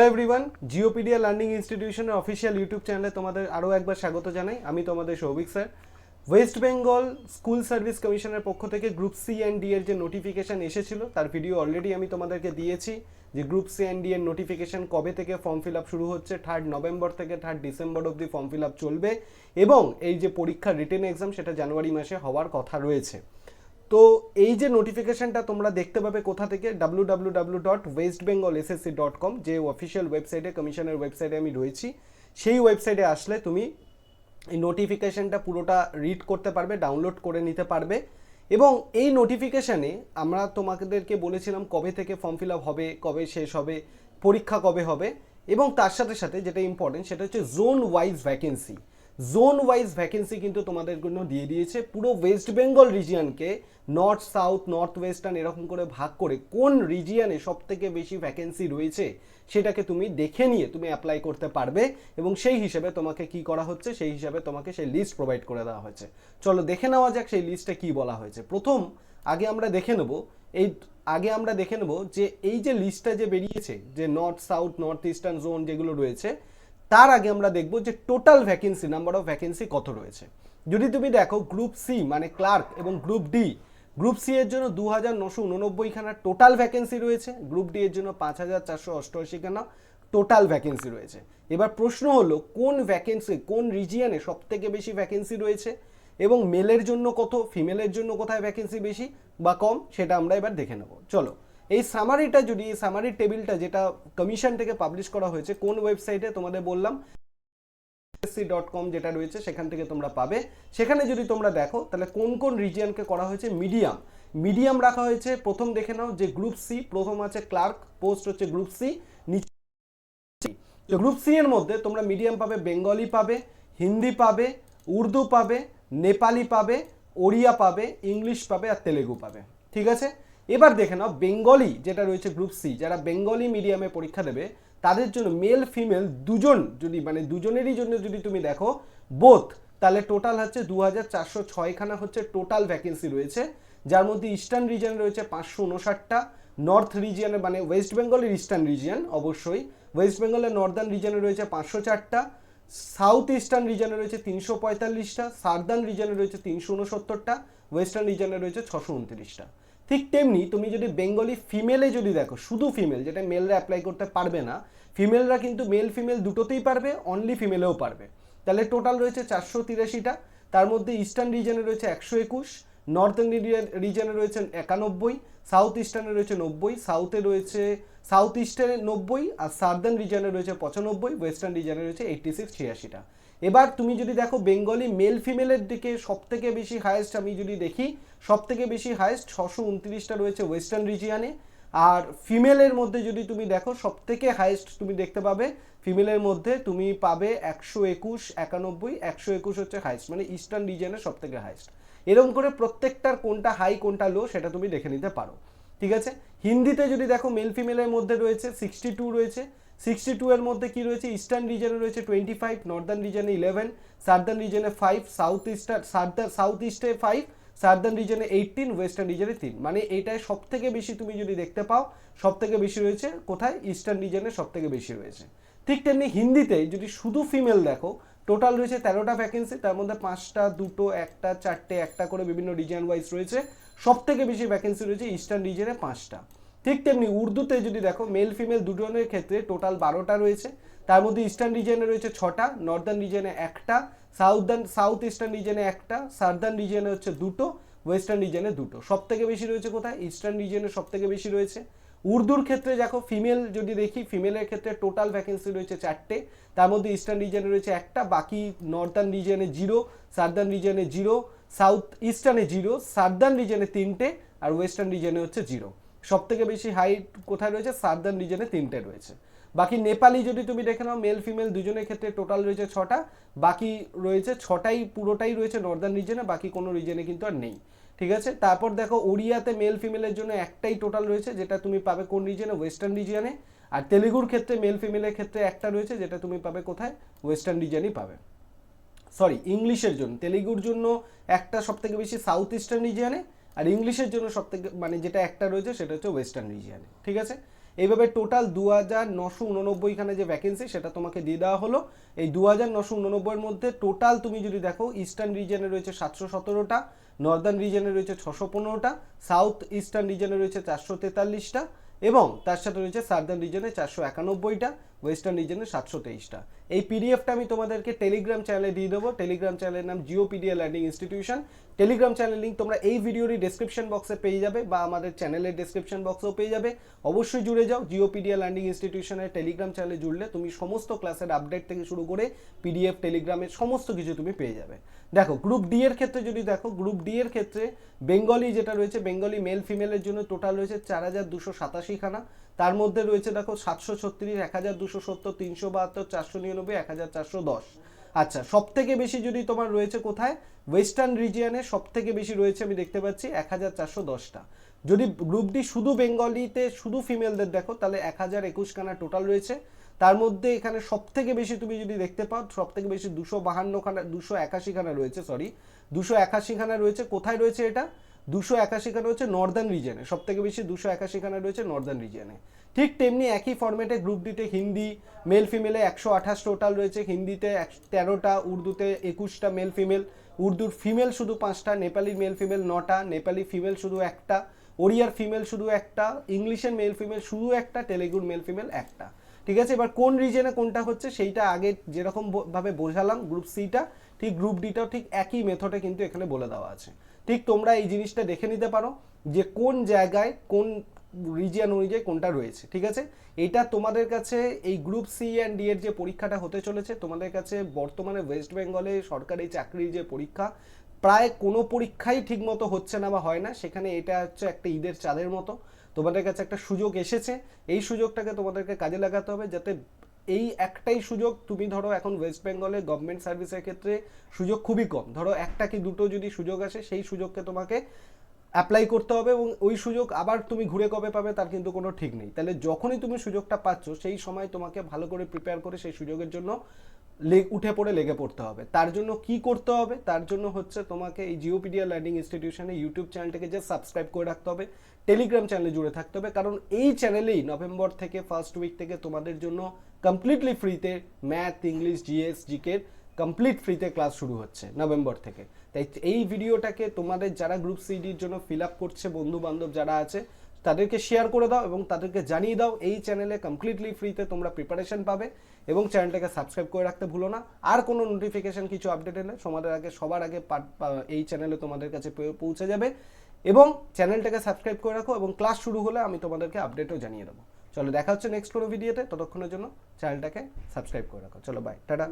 Hello everyone Geopedia learning ইনস্টিটিউশনের official YouTube চ্যানেলে তোমাদের আরও একবার স্বাগত জানাই। আমি তোমাদের Souvik sir. West Bengal school service কমিশনের পক্ষ থেকে গ্রুপ সি অ্যান্ড ডি এর যে নোটিফিকেশন এসেছিল, তার ভিডিও অলরেডি আমি তোমাদেরকে দিয়েছি যে গ্রুপ সি অ্যান্ড ডি এর নোটিফিকেশন কবে থেকে ফর্ম ফিল আপ শুরু হচ্ছে থার্ড নভেম্বর থেকে থার্ড ডিসেম্বর অবধি ফর্ম ফিল আপ চলবে এবং এই যে পরীক্ষা রিটেন এক্সাম সেটা জানুয়ারি মাসে হওয়ার কথা রয়েছে। তো এই যে নোটিফিকেশনটা তোমরা দেখতে পাবে কোথা থেকে? W W W dot West Bengal SSC dot com যে অফিসিয়াল ওয়েবসাইটে কমিশনের ওয়েবসাইটে আমি রয়েছি। সেই ওয়েবসাইটে আসলে তুমি এই নোটিফিকেশনটা পুরোটা রিড করতে পারবে ডাউনলোড করে নিতে পারবে। এবং এই নোটিফিকেশানে আমরা তোমাদেরকে বলেছিলাম কবে থেকে ফর্ম ফিল আপ হবে, কবে শেষ হবে, পরীক্ষা কবে হবে। এবং তার সাথে সাথে যেটা ইম্পর্টেন্ট সেটা হচ্ছে zone wise vacancy zone wise vacancy কিন্তু তোমাদের জন্য দিয়ে দিয়েছে। পুরো ওয়েস্ট বেঙ্গল রিজিয়ানকে নর্থ সাউথ নর্থ ওয়েস্টার্ন এরকম করে ভাগ করে কোন রিজিয়ানে সব থেকে বেশি ভ্যাকেন্সি রয়েছে সেটাকে তুমি দেখে নিয়ে তুমি অ্যাপ্লাই করতে পারবে এবং সেই হিসেবে তোমাকে কি করা হচ্ছে, সেই হিসাবে তোমাকে সেই লিস্ট প্রোভাইড করে দেওয়া হয়েছে। চলো দেখে নেওয়া যাক সেই লিস্টে কি বলা হয়েছে। প্রথম, আগে আমরা দেখে নেব এই, আগে আমরা দেখে নেব যে এই যে লিস্টটা যে বেরিয়েছে, যে north south north eastern zone যেগুলো রয়েছে তার আগে আমরা দেখব যে total vacancy number of vacancy কত রয়েছে। যদি তুমি দেখো গ্রুপ সি মানে ক্লার্ক এবং গ্রুপ ডি গ্রুপ সি এর জন্য দু হাজার নশো উননব্বইখানা টোটাল ভ্যাকেন্সি রয়েছে গ্রুপ ডি এর জন্য পাঁচ হাজার চারশো অষ্টআশিখানা টোটাল ভ্যাকেন্সি রয়েছে। এবার প্রশ্ন হলো, কোন ভ্যাকেন্সি কোন রিজিয়নে সব থেকে বেশি ভ্যাকেন্সি রয়েছে এবং মেলের জন্য কত ফিমেলের জন্য কোথায় ভ্যাকেন্সি বেশি বা কম, সেটা আমরা এবার দেখে নেব। চলো এই সামারিটা যদি, এই সামারি টেবিলটা যেটা কমিশন থেকে পাবলিশ করা হয়েছে, কোন ওয়েবসাইটে তোমাদের বললাম? এসসি ডট কম যেটা রয়েছে, সেখান থেকে তোমরা পাবে। সেখানে যদি তোমরা দেখো, তাহলে কোন কোন রিজিয়নকে করা হয়েছে? মিডিয়াম মিডিয়াম রাখা হয়েছে, প্রথম দেখে নাও যে গ্রুপ সি প্রথম আছে ক্লার্ক পোস্ট হচ্ছে গ্রুপ সি নিচে গ্রুপ সি এর মধ্যে তোমরা মিডিয়াম পাবে বেঙ্গলি পাবে হিন্দি পাবে, উর্দু পাবে, নেপালি পাবে, ওড়িয়া পাবে ইংলিশ পাবে, আর তেলেগু পাবে। ঠিক আছে? এবার দেখে নাও, বেঙ্গলি যেটা রয়েছে গ্রুপ সি যারা বেঙ্গলি মিডিয়ামে পরীক্ষা দেবে, তাদের জন্য মেল ফিমেল দুজন যদি মানে দুজনেরই জন্য যদি তুমি দেখো বোথ তাহলে টোটাল হচ্ছে দু হাজার চারশো ছয়খানা হচ্ছে টোটাল ভ্যাকেন্সি রয়েছে। যার মধ্যে ইস্টার্ন রিজিয়ন রয়েছে পাঁচশো উনষাটটা নর্থ রিজিয়নে মানে ওয়েস্ট বেঙ্গলের ইস্টার্ন রিজিয়ন অবশ্যই। ওয়েস্ট বেঙ্গলের নর্দার্ন রিজিয়নে রয়েছে পাঁচশো চারটা সাউথ ইস্টার্ন রিজনে রয়েছে তিনশো পঁয়তাল্লিশটা সার্দার্ন রিজনে রয়েছে তিনশো উনসত্তরটা ওয়েস্টার্ন রিজনে রয়েছে ছশো উনত্রিশটা। ঠিক তেমনি তুমি যদি বেঙ্গলি ফিমেলে যদি দেখো, শুধু ফিমেল যেটা মেলরা অ্যাপ্লাই করতে পারবে না ফিমেলরা কিন্তু মেল ফিমেল দুটোতেই পারবে অনলি ফিমেলেও পারবে। তাহলে টোটাল রয়েছে চারশো তিরাশিটা, তার মধ্যে ইস্টার্ন রিজনে রয়েছে একশো একুশ নর্থার্ন রিজনে রয়েছে একানব্বই সাউথ ইস্টার্নে রয়েছে নব্বই সাউথে রয়েছে সাউথ ইস্টার্নে নব্বই, আর সার্দার্ন রিজনে রয়েছে পঁচানব্বই ওয়েস্টার্ন রিজনে রয়েছে এইট্টি সিক্স ছিয়াশিটা। এবার তুমি যদি দেখো বেঙ্গলি মেল ফিমেলের দিকে সব থেকে বেশি হায়েস্ট আমি যদি দেখি সব থেকে বেশি হায়েস্ট ছশো উনত্রিশটা রয়েছে ওয়েস্টার্ন রিজিয়ানে আর ফিমেলের মধ্যে যদি তুমি দেখো সব থেকে হায়েস্ট তুমি দেখতে পাবে ফিমেলের মধ্যে তুমি পাবে একশো একুশ, একানব্বই, একশো একুশ হচ্ছে হায়েস্ট মানে ইস্টার্ন রিজিয়নের সব থেকে হায়েস্ট এরকম করে প্রত্যেকটার কোনটা হাই কোনটা লো সেটা তুমি দেখে নিতে পারো। ঠিক আছে? হিন্দিতে যদি দেখো মেল ফিমেলের মধ্যে রয়েছে সিক্সটি টু রয়েছে। সিক্সটি টু এর মধ্যে কি রয়েছে? ইস্টার্ন রিজনে রয়েছে টোয়েন্টি ফাইভ নর্দার্ন রিজনে eleven southern রিজনে five south easter southern south ইস্টে ফাইভ সার্দার্ন রিজনে এইটিন ওয়েস্টার্ন রিজনে তিন। মানে এইটায় সব থেকে বেশি তুমি যদি দেখতে পাও সব থেকে বেশি রয়েছে কোথায়? ইস্টার্ন রিজনে সব থেকে বেশি রয়েছে। ঠিক তেমনি হিন্দিতে যদি শুধু ফিমেল দেখো টোটাল রয়েছে তেরোটা ভ্যাকেন্সি তার মধ্যে পাঁচটা, দুটো, একটা, চারটে, একটা করে বিভিন্ন রিজিয়ন ওয়াইজ রয়েছে। সব থেকে বেশি ভ্যাকেন্সি রয়েছে ইস্টার্ন রিজনে পাঁচটা। ঠিক তেমনি উর্দুতে যদি দেখো মেল ফিমেল দুজনের ক্ষেত্রে টোটাল বারোটা রয়েছে। তার মধ্যে ইস্টার্ন রিজনে রয়েছে ছটা নর্দার্ন রিজনে একটা সাউদার্ন সাউথ ইস্টার্ন রিজনে একটা সার্দার্ন রিজনে হচ্ছে দুটো ওয়েস্টার্ন রিজনে দুটো। সব থেকে বেশি রয়েছে কোথায়? ইস্টার্ন রিজনে সব থেকে বেশি রয়েছে। উর্দুর ক্ষেত্রে দেখো ফিমেল যদি দেখি ফিমেলের ক্ষেত্রে টোটাল ভ্যাকেন্সি রয়েছে চারটে, তার মধ্যে ইস্টার্ন রিজনে রয়েছে একটা, বাকি নর্দার্ন রিজনে জিরো সার্দার্ন রিজনে জিরো সাউথ ইস্টার্নে জিরো সার্দার্ন রিজনে তিনটে, আর ওয়েস্টার্ন রিজনে হচ্ছে জিরো সব থেকে বেশি হাইট কোথায় রয়েছে? সার্দার্ন রিজনে তিনটে রয়েছে। বাকি নেপালি যদি তুমি দেখে নাও মেল ফিমেল দুজনের ক্ষেত্রে টোটাল রয়েছে ছটা। বাকি রয়েছে ছটাই, পুরোটাই রয়েছে নর্দার্ন রিজনে বাকি কোনো রিজনে কিন্তু আর নেই। ঠিক আছে? তারপর দেখো ওড়িয়াতে মেল ফিমেলের জন্য একটাই টোটাল রয়েছে, যেটা তুমি পাবে কোন রিজনে ওয়েস্টার্ন রিজিয়নে আর তেলেগুর ক্ষেত্রে মেল ফিমেলের ক্ষেত্রে একটা রয়েছে, যেটা তুমি পাবে কোথায়? ওয়েস্টার্ন রিজনেই পাবে। সরি ইংলিশের জন্য। তেলেগুর জন্য একটা সব থেকে বেশি সাউথ ইস্টার্ন রিজিয়নে আর ইংলিশের জন্য সব থেকে মানে যেটা একটা রয়েছে সেটা হচ্ছে ওয়েস্টার্ন রিজিয়নে, ঠিক আছে? এইভাবে টোটাল দু হাজার নশো উননব্বইখানে যে ভ্যাকেন্সি সেটা তোমাকে দিয়ে দেওয়া হলো। এই দু হাজার নশো উননব্বইয়ের মধ্যে টোটাল তুমি যদি দেখো ইস্টার্ন রিজনে রয়েছে সাতশো সতেরোটা নর্দার্ন রিজনে রয়েছে ছশো পনেরোটা সাউথ ইস্টার্ন রিজনে রয়েছে চারশো তেতাল্লিশটা, এবং তার সাথে রয়েছে সার্দার্ন রিজনে চারশো একানব্বইটা ওয়েস্টার্ন রিজনে সাতশো তেইশটা। এই পিডিএফটা আমি তোমাদেরকে টেলিগ্রাম চ্যানেলে দিয়ে দেবো। টেলিগ্রাম চ্যানেলের নাম Geopedia learning institution. Telegram channel link তোমরা এই ভিডিওরই ডিসক্রিপশন বক্সে পেয়ে যাবে বা আমাদের চ্যানেলের ডেসক্রিপশন বক্সেও পেয়ে যাবে। অবশ্যই জুড়ে যাও। জিওপিডিয়া লার্নিং ইনস্টিটিউশনের টেলিগ্রাম চ্যানেলে জুড়লে তুমি সমস্ত ক্লাসের আপডেট থেকে শুরু করে পিডিএফ, টেলিগ্রামের সমস্ত কিছু তুমি পেয়ে যাবে। দেখো গ্রুপ ডি এর ক্ষেত্রে যদি দেখো গ্রুপ ডি এর ক্ষেত্রে বেঙ্গলি যেটা রয়েছে বেঙ্গলি মেল ফিমেলের জন্য টোটাল রয়েছে চার হাজার দুশো সাতাশি খানা তার মধ্যে রয়েছে দেখো সাতশো ছত্রিশ, এক হাজার দুশো সত্তর, তিনশো বাহাত্তর, চারশো নিরানব্বই, এক হাজার চারশো দশ। আচ্ছা সব থেকে বেশি যদি তোমার রয়েছে কোথায়? ওয়েস্টার্ন রিজিয়ানে সব থেকে বেশি রয়েছে আমি দেখতে পাচ্ছি এক হাজার চারশো দশটা। যদি গ্রুপ ডি শুধু বেঙ্গলিতে শুধু ফিমেলদের দেখো, তাহলে এক হাজার একুশ খানা টোটাল রয়েছে। তার মধ্যে এখানে সব থেকে বেশি তুমি যদি দেখতে পাও সব থেকে বেশি দুশো বাহান্ন খানা দুশো একাশি খানা রয়েছে সরি দুশো একাশি খানা রয়েছে। কোথায় রয়েছে এটা? দুশো একাশি খানা রয়েছে নর্দার্ন রিজনে সব থেকে বেশি দুশো একাশিখানা রয়েছে নর্দার্ন রিজনে ঠিক তেমনি একই ফর্মেটে গ্রুপ ডিতে হিন্দি মেল ফিমেলে একশো আঠাশ টোটাল রয়েছে। হিন্দিতে তেরোটা, উর্দুতে একুশটা মেল ফিমেল উর্দুর ফিমেল শুধু পাঁচটা, নেপালি মেল ফিমেল নটা, নেপালি ফিমেল শুধু একটা, ওড়িয়ার ফিমেল শুধু একটা, ইংলিশের মেল ফিমেল শুধু একটা, তেলেগুর মেল ফিমেল একটা। ঠিক আছে? এবার কোন রিজনে কোনটা হচ্ছে সেইটা আগে যেরকম ভাবে বোঝালাম গ্রুপ সিটা ঠিক গ্রুপ ডিটাও ঠিক একই মেথডে কিন্তু এখানে বলে দেওয়া আছে। ঠিক তোমরা এই জিনিসটা দেখে নিতে পারো যে কোন জায়গায় কোন রিজিয়ান অনুযায়ী কোনটা রয়েছে, ঠিক আছে? এটা তোমাদের কাছে এই গ্রুপ সি অ্যান্ড ডি এর যে পরীক্ষাটা হতে চলেছে, তোমাদের কাছে বর্তমানে ওয়েস্ট বেঙ্গলে সরকারি চাকরির যে পরীক্ষা, প্রায় কোনো পরীক্ষাই ঠিকমতো হচ্ছে না বা হয় না, সেখানে এটা হচ্ছে একটা ঈদের চাঁদের মতো। তোমাদের কাছে একটা সুযোগ এসেছে, এই সুযোগটাকে তোমাদেরকে কাজে লাগাতে হবে যাতে এই একটাই সুযোগ, তুমি ধরো এখন ওয়েস্ট বেঙ্গলে গভর্নমেন্ট সার্ভিসের ক্ষেত্রে সুযোগ খুবই কম। ধরো একটা কি দুটো যদি সুযোগ আসে, সেই সুযোগকে তোমাকে অ্যাপ্লাই করতে হবে এবং ওই সুযোগ আবার তুমি ঘুরে কবে পাবে তার কিন্তু কোনো ঠিক নেই। তাহলে যখনই তুমি সুযোগটা পাচ্ছ, সেই সময় তোমাকে ভালো করে প্রিপেয়ার করে সেই সুযোগের জন্য উঠে পড়ে লেগে পড়তে হবে। তার জন্য কি করতে হবে? তার জন্য হচ্ছে তোমাকে এই জিওপিডিয়া লার্নিং ইনস্টিটিউশনে ইউটিউব চ্যানেলটাকে যে সাবস্ক্রাইব করে রাখতে হবে। টেলিগ্রাম চ্যানেলে জুড়ে থাকতে হবে। কারণ এই চ্যানেলেই নভেম্বর থেকে ফার্স্ট উইক থেকে তোমাদের জন্য কমপ্লিটলি ফ্রিতে ম্যাথ ইংলিশ জিএস জিকের কমপ্লিট ফ্রিতে ক্লাস শুরু হচ্ছে নভেম্বর থেকে। তাই এই ভিডিওটাকে তোমাদের যারা গ্রুপ সিডির জন্য ফিল আপ করছে বন্ধু বান্ধব যারা আছে, তাদেরকে শেয়ার করে দাও এবং তাদেরকে জানিয়ে দাও, এই চ্যানেলে কমপ্লিটলি ফ্রিতে তোমরা প্রিপারেশন পাবে। এবং চ্যানেলটাকে সাবস্ক্রাইব করে রাখতে ভুলো না। আর কোনো নোটিফিকেশান কিছু আপডেট এলে সমাদের আগে, সবার আগে এই চ্যানেলে তোমাদের কাছে পৌঁছে যাবে। এবং চ্যানেলটাকে সাবস্ক্রাইব করে রাখো এবং ক্লাস শুরু হলে আমি তোমাদেরকে আপডেটও জানিয়ে দেবো। চলো, দেখা হচ্ছে নেক্সট কোনো ভিডিওতে ততক্ষণের জন্য চ্যানেলটাকে সাবস্ক্রাইব করে রাখো। চলো বাই টাটা।